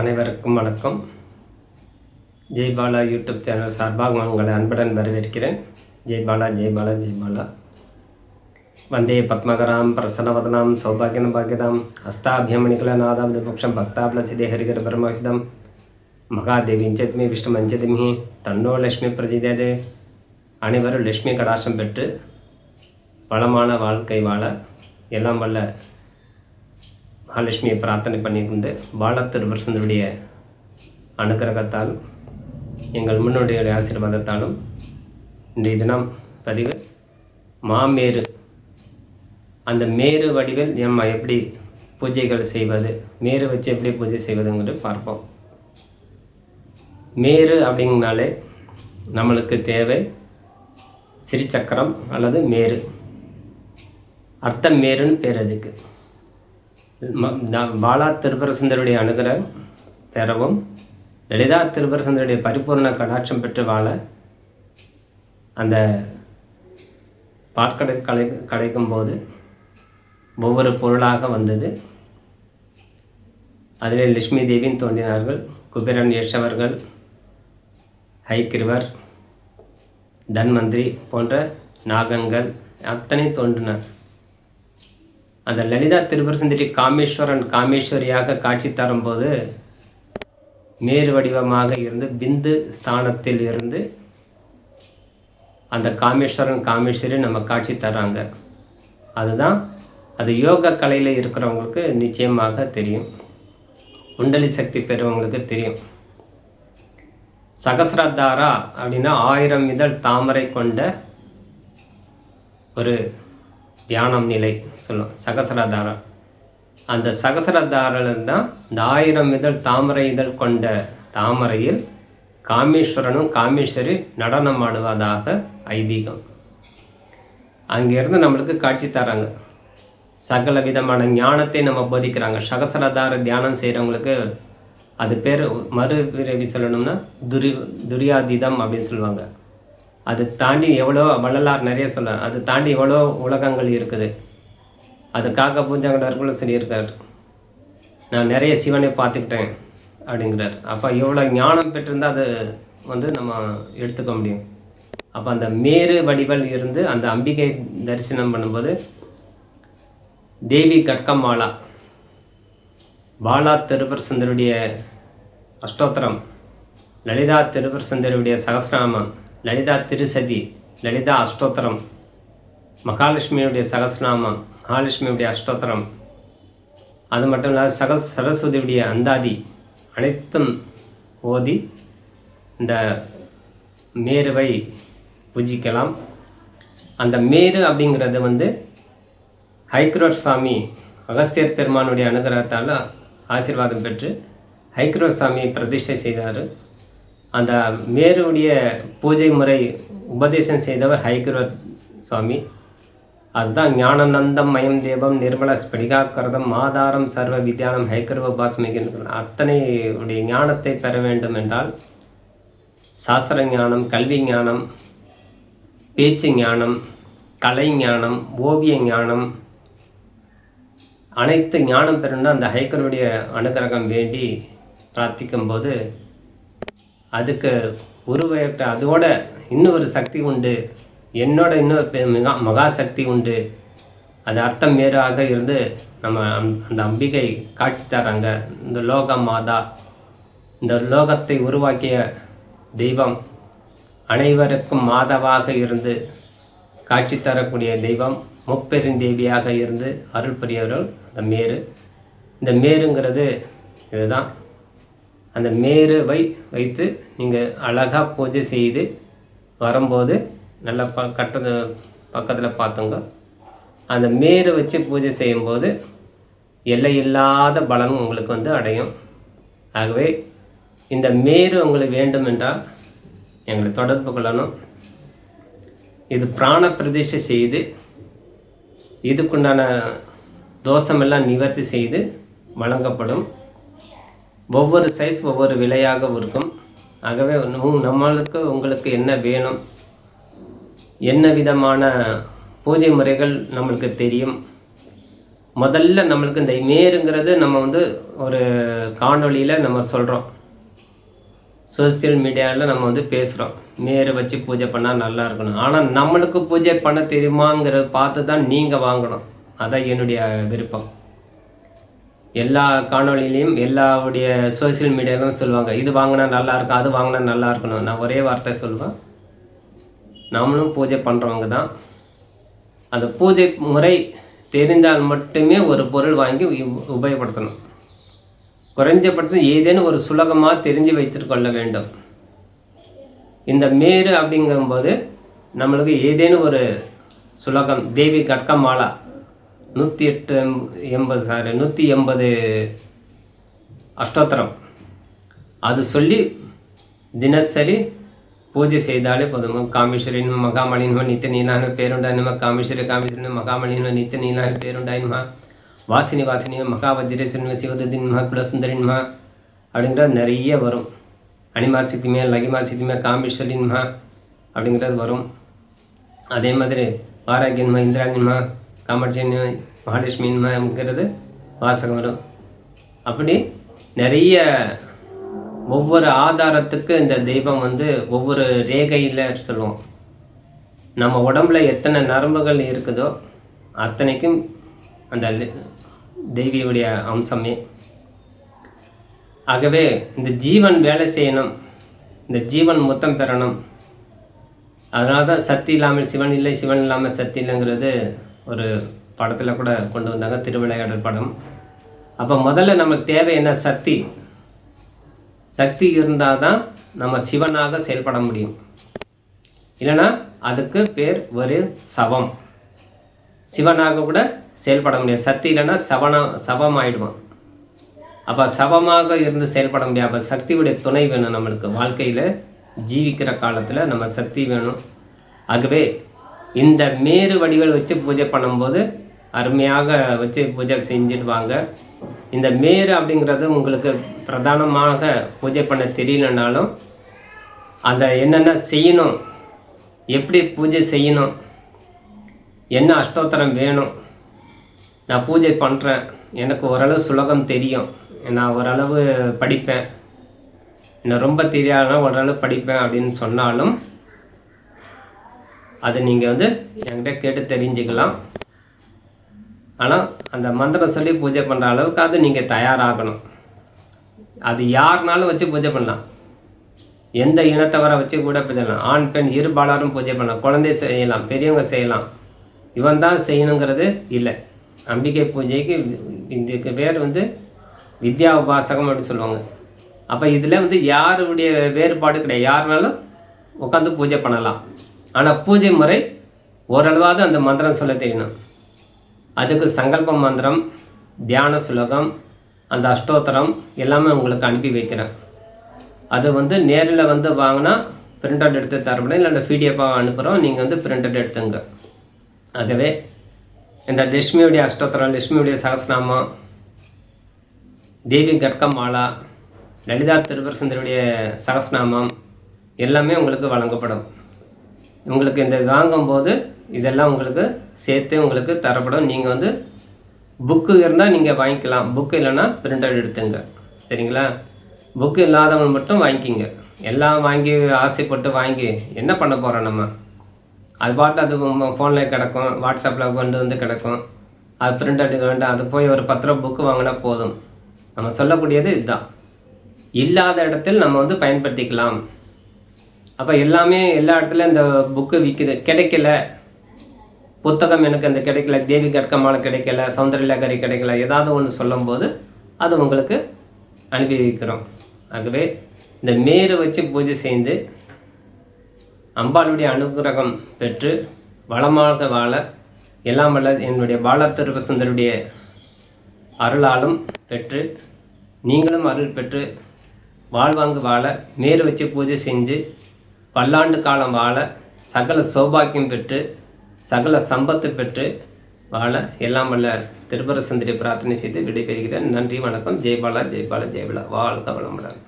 அனைவருக்கும் வணக்கம். Jaibala YouTube channel சார்பாக உங்களை அன்புடன் வரவேற்கிறேன். ஜெய்பாலா ஜெய்பாலா ஜெய்பாலா வந்தே பத்மகராம் பிரசன்னவதனாம் சௌபாகியம் பாகியதாம் ஹஸ்தாபியமணிகலநாதாம் திபுக்ஷம் பக்தாப்லசிதே ஹரிகர பரமஹிதம் மகாதேவிஞ்சத்மி விஷ்ணுமஞ்சதிமி தன்னோ லட்சுமி பிரஜிதேதே. அனைவரும் லட்சுமி கடாசம் பெற்று வளமான வாழ்க்கை வாழ எல்லாம் வல்ல மகாலட்சுமியை பிரார்த்தனை பண்ணிக்கொண்டு பாலத்திருவரசனுடைய அனுகிரகத்தால் எங்கள் முன்னோடியுடைய ஆசீர்வாதத்தாலும் இன்றைய தினம் பதிவு மாமேரு. அந்த மேரு வடிவில் நம்ம எப்படி பூஜைகள் செய்வது மேரு வச்சு எப்படி பூஜை செய்வதுங்கிறது பார்ப்போம். மேரு அப்படிங்கனாலே நம்மளுக்கு தேவை சிறிச்சக்கரம் அல்லது மேரு. அர்த்தம் மேருன்னு பேர் அதுக்கு. ம- நா- பாலா திருப்பரசுந்தருடைய அனுகிரகம் பெறவும் லலிதா திருபரசந்தருடைய பரிபூர்ண கடாட்சம் பெற்று வாழ அந்த பாற்கடை கடை கிடைக்கும் போது ஒவ்வொரு பொருளாக வந்தது. அதிலே லட்சுமி தேவியும் தோன்றினார்கள் குபேரன் யேஷவர்கள் ஹைக்கிருவர் தன்வந்திரி போன்ற நாகங்கள் அத்தனை தோன்றினார் அந்த லலிதா திருப்பரசுந்தரி காமேஸ்வரன் காமேஸ்வரியாக காட்சி தரும்போது மேரு வடிவமாக இருந்து பிந்து ஸ்தானத்தில் இருந்து அந்த காமேஸ்வரன் காமேஸ்வரி நம்ம காட்சி தராங்க அதுதான் அது யோக கலையில் இருக்கிறவங்களுக்கு நிச்சயமாக தெரியும். குண்டலி சக்தி பெறுவவங்களுக்கு தெரியும். சகசரதாரா அப்படின்னா ஆயிரம் இதழ் தாமரை கொண்ட ஒரு தியானம் நிலை சொல்லும். சகசரதாரா. அந்த சகசரதாரில் தான் இந்த ஆயிரம் இதழ் தாமரை இதழ் கொண்ட தாமரையில் காமேஸ்வரனும் காமேஸ்வரி நடனம் ஆடுவதாக ஐதீகம். அங்கேருந்து நம்மளுக்கு காட்சி தராங்க. சகல விதமான ஞானத்தை நம்ம போதிக்கிறாங்க. சகசரதார தியானம் செய்கிறவங்களுக்கு அது பேர் மறு பிறவி சொல்லணும்னா துரி துரியாதீதம் அப்படின்னு சொல்லுவாங்க. அது தாண்டி எவ்வளோ வள்ளலார் நிறைய சொல்ல அது தாண்டி எவ்வளோ உலகங்கள் இருக்குது. அதுக்காக பூஜாங்கடர்களும் சொல்லியிருக்கார். நான் நிறைய சிவனை பார்த்துக்கிட்டேன் அப்படிங்கிறார். அப்போ எவ்வளோ ஞானம் பெற்றிருந்தால் அது வந்து நம்ம எடுத்துக்க முடியும். அப்போ அந்த மேரு வடிவல் இருந்து அந்த அம்பிகை தரிசனம் பண்ணும்போது தேவி கட்கமாலா பாலா திருப்பர் சுந்தருடைய அஷ்டோத்திரம் லலிதா திருப்பர் சுந்தருடைய சகசிரநாமம் லலிதா திருசதி லலிதா அஷ்டோத்திரம். மகாலட்சுமியுடைய சகசிரநாமம் மகாலட்சுமியுடைய அஷ்டோத்திரம். அது மட்டும் இல்லாத சக சரஸ்வதியுடைய அந்தாதி அனைத்தும் ஓதி இந்த மேருவை பூஜிக்கலாம். அந்த மேரு அப்படிங்கிறது வந்து ஹைக்ரோட் சாமி அகஸ்தியர் பெருமானுடைய அனுகிரகத்தால் ஆசீர்வாதம் பெற்று ஹைக்ரோட் சாமியை பிரதிஷ்டை செய்தார். அந்த மேருடைய பூஜை முறை உபதேசம் செய்தவர் ஹைகிரவர் சுவாமி. அதுதான் ஞானநந்தம் மயம் தேவம் நிர்மல ஸ்படிகாக்கிரதம் ஆதாரம் சர்வ வித்யானம் ஹைக்கர்வ பாஸ்மிகன்னு சொல்ல அத்தனை உடைய ஞானத்தை பெற வேண்டும் என்றால் சாஸ்திர ஞானம் கல்வி ஞானம் பேச்சு ஞானம் கலை ஞானம் ஓவிய ஞானம் அனைத்து ஞானம் பெறணும்னா அந்த ஹைக்கருடைய அனுகிரகம் வேண்டி பிரார்த்திக்கும்போது அதுக்கு உருவட்ட அதோட இன்னொரு சக்தி உண்டு. என்னோட இன்னொரு மிகா மகா சக்தி உண்டு. அது அர்த்தம் வேறாக இருந்து நம்ம அந்த- அந்த அம்பிகை காட்சி தராங்க இந்த லோக மாதா இந்த லோகத்தை உருவாக்கிய தெய்வம் அனைவருக்கும் மாதவாக இருந்து காட்சி தரக்கூடிய தெய்வம் முப்பெருந்தேவியாக இருந்து அருள் புரியவர்கள் அந்த மேரு. இந்த மேருங்கிறது இதுதான். அந்த மேருவை வைத்து நீங்கள் அழகாக பூஜை செய்து வரும்போது நல்லா ப கட்டது பக்கத்தில் பார்த்துங்க. அந்த மேரு வச்சு பூஜை செய்யும்போது எல்லையில்லாத பலம் உங்களுக்கு வந்து அடையும். ஆகவே இந்த மேரு உங்களுக்கு வேண்டும் என்றால் எங்களை தொடர்பு கொள்ளணும். இது பிராண பிரதிஷ்டை செய்து இதுக்குண்டான தோஷமெல்லாம் நிவர்த்தி செய்து வழங்கப்படும். ஒவ்வொரு சைஸ் ஒவ்வொரு விலையாக இருக்கும். ஆகவே நம்மளுக்கு உங்களுக்கு என்ன வேணும்? என்ன விதமான பூஜை முறைகள் நம்மளுக்கு தெரியும்? முதல்ல நம்மளுக்கு இந்த இமேருங்கிறது நம்ம வந்து ஒரு காணொளியில் நம்ம சொல்கிறோம் சோசியல் மீடியாவில் நம்ம வந்து பேசுகிறோம் மேரு வச்சு பூஜை பண்ணால் நல்லா இருக்கணும். ஆனால் நம்மளுக்கு பூஜை பண்ண தெரியுமாங்கிறத பார்த்து தான் நீங்கள் வாங்கணும். அதான் என்னுடைய விருப்பம். எல்லா காணொலியிலையும் எல்லாவுடைய சோசியல் மீடியாவிலும் சொல்லுவாங்க இது வாங்கினா நல்லா இருக்கும் அது வாங்கினா நல்லா இருக்கணும். நான் ஒரே வார்த்தை சொல்லுவேன். நாமளும் பூஜை பண்ணுறவங்க தான். அந்த பூஜை முறை தெரிந்தால் மட்டுமே ஒரு பொருள் வாங்கி உபயோகப்படுத்தணும். குறைஞ்சபட்சம் ஏதேனும் ஒரு சுலகமாக தெரிஞ்சு வைத்துக்கொள்ள வேண்டும். இந்த மேரு அப்படிங்கும்போது நம்மளுக்கு ஏதேனும் ஒரு சுலகம் தேவி கட்க மாலா நூற்றி எட்டு எம்- எண்பது சாரி நூற்றி எண்பது அஷ்டோத்திரம். அது சொல்லி தினசரி பூஜை செய்தாலே போதும். காமேஸ்வரின் மகாமணின்ம நித்திய நீலான பேருண்டாயினுமா காமேஸ்வரி காமேஸ்வரன் மகாமணின்ம நித்த நீலான பேருண்டாயினுமா வாசினி வாசினி மகாவஜ்ரேஸ்வரன் சிவதத்தின்மா குலசுந்தரின்மா அப்படிங்கிற நிறைய வரும். அனிமா சித்திமே லகிமா சித்திமே காமேஸ்வரின்மா அப்படிங்கிறது வரும். அதே மாதிரி ஆரோக்கியன்மா இந்திராணின்மா காமாட்சியன்மா மகாலட்சுமிங்கிறது வாசகம் வரும். அப்படி நிறைய ஒவ்வொரு ஆதாரத்துக்கு இந்த தெய்வம் வந்து ஒவ்வொரு ரேகையில் சொல்லுவோம். நம்ம உடம்புல எத்தனை நரம்புகள் இருக்குதோ அத்தனைக்கும் அந்த தெய்வியுடைய அம்சமே. ஆகவே இந்த ஜீவன் வேலை செய்யணும் இந்த ஜீவன் முத்தம் பெறணும். அதனால தான் சக்தி இல்லாமல் சிவன் இல்லை சிவன் இல்லாமல் சக்தி இல்லைங்கிறது ஒரு படத்தில் கூட கொண்டு வந்தாங்க திருவிளையாடல் படம். அப்போ முதல்ல நமக்கு தேவை என்ன? சக்தி. சக்தி இருந்தால் தான் நம்ம சிவனாக செயல்பட முடியும். இல்லைன்னா அதுக்கு பேர் ஒரு சவம். சிவனாக கூட செயல்பட முடியாது. சக்தி இல்லைன்னா சவனா சவம் ஆகிடுவான் அப்போ சவமாக இருந்து செயல்பட முடியாது. அப்போ சக்தியுடைய துணை வேணும் நம்மளுக்கு. வாழ்க்கையில் ஜீவிக்கிற காலத்தில் நம்ம சக்தி வேணும். ஆகவே இந்த மேரு வடிவில் வச்சு பூஜை பண்ணும்போது அருமையாக வச்சு பூஜை செஞ்சிடுவாங்க. இந்த மேரு அப்படிங்கிறது உங்களுக்கு பிரதானமாக பூஜை பண்ண தெரியலனாலும் அதை என்னென்ன செய்யணும் எப்படி பூஜை செய்யணும் என்ன அஷ்டோத்தரம் வேணும் நான் பூஜை பண்ணுறேன் எனக்கு ஓரளவு சுலகம் தெரியும் நான் ஓரளவு படிப்பேன் நான் ரொம்ப தெரியாதுன்னா ஓரளவு படிப்பேன் அப்படின்னு சொன்னாலும் அதை நீங்கள் வந்து என்கிட்ட கேட்டு தெரிஞ்சுக்கலாம். ஆனால் அந்த மந்திரம் சொல்லி பூஜை பண்ணுற அளவுக்கு அது நீங்கள் தயாராகணும். அது யாருனாலும் வச்சு பூஜை பண்ணலாம். எந்த இனத்தவரை வச்சு கூட பண்ணலாம். ஆண் பெண் இருபாலரும் பூஜை பண்ணலாம். குழந்தை செய்யலாம் பெரியவங்க செய்யலாம். இவன் தான் செய்யணுங்கிறது இல்லை. அம்பிகை பூஜைக்கு இதுக்கு பேர் வந்து வித்யா உபாசகம் அப்படின்னு சொல்லுவாங்க. அப்போ இதில் வந்து யாருடைய வேறுபாடு கிடையாது. யாருனாலும் உட்காந்து பூஜை பண்ணலாம். ஆனால் பூஜை முறை ஓரளவாவது அந்த மந்திரம் சொல்ல தெரியணும் அதுக்கு சங்கல்ப மந்திரம் தியான சுலகம் அந்த அஷ்டோத்தரம் எல்லாமே உங்களுக்கு அனுப்பி வைக்கிறேன். அது வந்து நேரில் வந்து வாங்கினா பிரிண்ட் அவுட் எடுத்து தரப்படும் இல்லை பிடிஎஃபாக அனுப்புகிறோம் நீங்கள் வந்து பிரிண்ட் அவுட் எடுத்துங்க. ஆகவே இந்த லட்சுமியுடைய அஷ்டோத்தரம் லட்சுமியுடைய சகஸ்நாமம் தேவி கட்க மாலா லலிதா திருவர் சகசிரநாமம் சகஸ்நாமம் எல்லாமே உங்களுக்கு வழங்கப்படும். உங்களுக்கு இந்த வாங்கும்போது இதெல்லாம் உங்களுக்கு சேர்த்து உங்களுக்கு தரப்படும். நீங்கள் வந்து புக்கு இருந்தால் நீங்கள் வாங்கிக்கலாம். புக்கு இல்லைன்னா பிரிண்ட் அவுட் எடுத்துங்க. சரிங்களா? புக்கு இல்லாதவங்க மட்டும் வாங்கிக்கிங்க. எல்லாம் வாங்கி ஆசைப்பட்டு வாங்கி என்ன பண்ண போகிறோம் நம்ம? அது பாட்டு அது ஃபோனில் கிடக்கும். வாட்ஸ்அப்பில் கொண்டு வந்து கிடக்கும். அது பிரிண்ட் எடுக்க வேண்டாம். அது போய் ஒரு பத்து ரூபா புக்கு வாங்கினா போதும். நம்ம சொல்லக்கூடியது இதுதான். இல்லாத இடத்தில் நம்ம வந்து பயன்படுத்திக்கலாம். அப்போ எல்லாமே எல்லா இடத்துலையும் இந்த புக்கு விற்குது கிடைக்கல. புத்தகம் எனக்கு அந்த கிடைக்கல. தேவி கட்கமால கிடைக்கல. சௌந்தரலகரி கிடைக்கல. ஏதாவது ஒன்று சொல்லும்போது அது உங்களுக்கு அனுப்பி வைக்கிறோம். ஆகவே இந்த மேரு வச்சு பூஜை செய்து அம்பாளுடைய அனுகிரகம் பெற்று வளமாக வாழ எல்லாம் வல்ல என்னுடைய பாலத்திருவசுந்தருடைய அருளாலும் பெற்று நீங்களும் அருள் பெற்று வாழ்வாங்கு வாழ மேறு வச்சு பூஜை செஞ்சு பல்லாண்டு காலம் வாழ சகல சௌபாக்கியம் பெற்று சகல சம்பத்து பெற்று வாழ எல்லாம் வல்ல திருபரசுந்தரி பிரார்த்தனை செய்து விடைபெறுகிறேன். நன்றி வணக்கம். ஜெய்பாலா ஜெய்பாலா ஜெய்பாலா வாழ்க வளமுடன்.